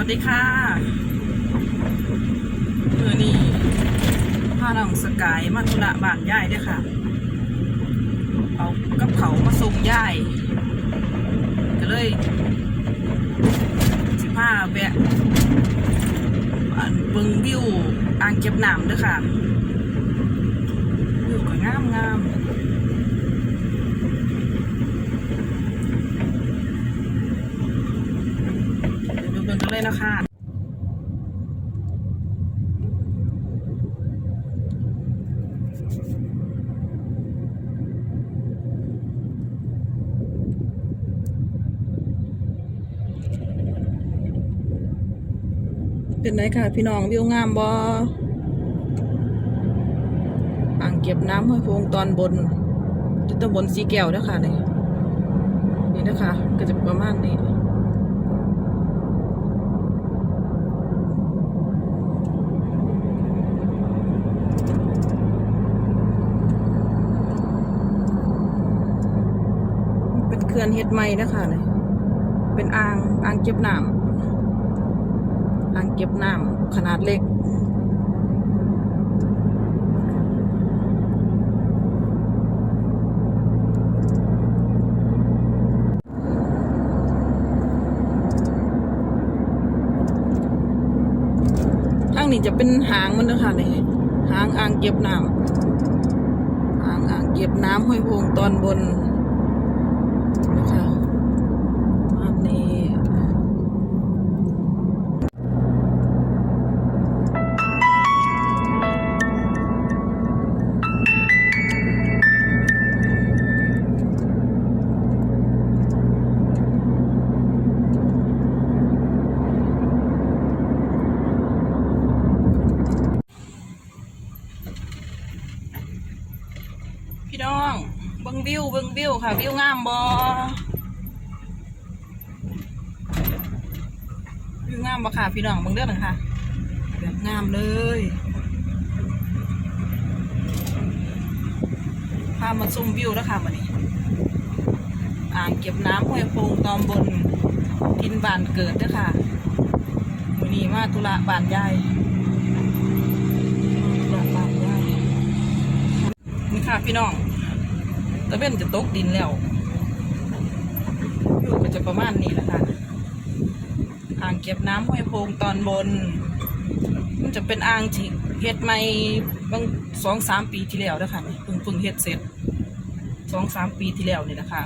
วัสดีค่ะมือนี้พาน้องสกายมาธุระบ้านย่ายด้วยค่ะ เอากับเขามาส่งย่ายก็เลยสิพาแวะอันเบิงวิวอ่างเก็บน้ำด้วยค่ะวิวก็งามงามเดี๋ยวดูเบิ่งกันเลยนะคะ เป็นไรค่ะ พี่น้องวิวงามบออ่างเก็บน้ำห้วยโพงตอนบนจุดตำบลสีแก้วนะคะนี่นี่นะคะ ก็จะประมาณนี้เป็นเขื่อนเฮ็ดใหม่นะคะนี่เป็นอ่างอ่างเก็บน้ำ อ่างเก็บน้ำขนาดเล็ก ทางนี้จะเป็นหางมันนะคะนี่หางอ่างเก็บน้ำอ่างอ่างเก็บน้ำห้วยโพงตอนบน บิ้งวิวเบิ้งวิวค่ะ วิวงามบอวิวงามบ่ค่ะ พี่น้องเบิ้งเด้อหนะคะแบบงามเลยพามาชมวิวแล้วค่ะวันนี้ อ่างเก็บน้ำห้วยโพงตอมบนทินบานเกิดเด้อค่ะวันนี้มาธุระบานยายธุระบานยายนี่ค่ะพี่น้อง ตะเว้นจะตกดินแล้วอยู่ก็จะประมาณนี้แหละค่ะอ่างเก็บน้ำห้วยโพงตอนบน มันจะเป็นอ่างที่เฮ็ดใหม่บางสองสามปีที่แล้วนะคะเพิ่งเพิ่งเฮ็ดเสร็จสองสามปีที่แล้วนี่นะคะ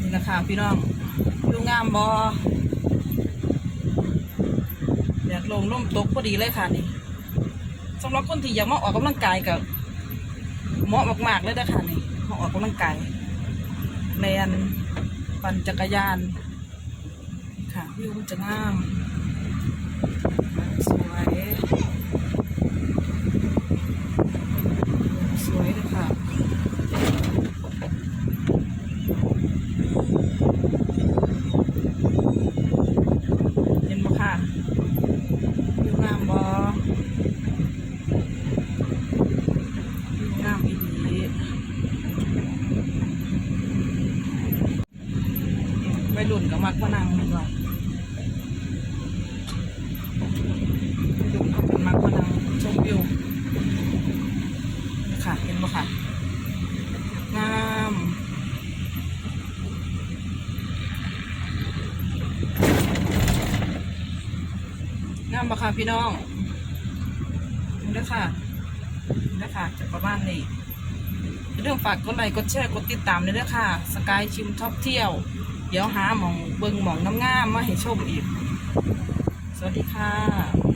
นี่นะคะพี่น้องดูงามบออ ลงร่มตกพอดีเลยค่ะนี่สำหรับคนที่อยากมาออกกำลังกายกับเหมาะมากๆเลยนะค่ะนี่มาออกกำลังกายแลนปั่นจักรยาน ค่ะวิวมันจะงามสวย สวยเลยค่ะเห็นไหมค่ะ วิวงามบอวิวงามอีดีไปหลุน กับมักพนังดีกว่าไปหลุนกับมักพนังชมวิวนี่ค่ะเห็นบ่ค่ะงามงามปะค่ะพี่น้องนี่นะค่ะนี่นะค่ะจะประมาณนี้เรื่องฝากกดไลค์กดแชร์กดติดตามเลยเด้อค่ะสกายชิมท็อปเที่ยว เดี๋ยวหาหมองเบิงหมองน้ำงามมาให้ชมอีก สวัสดีค่ะ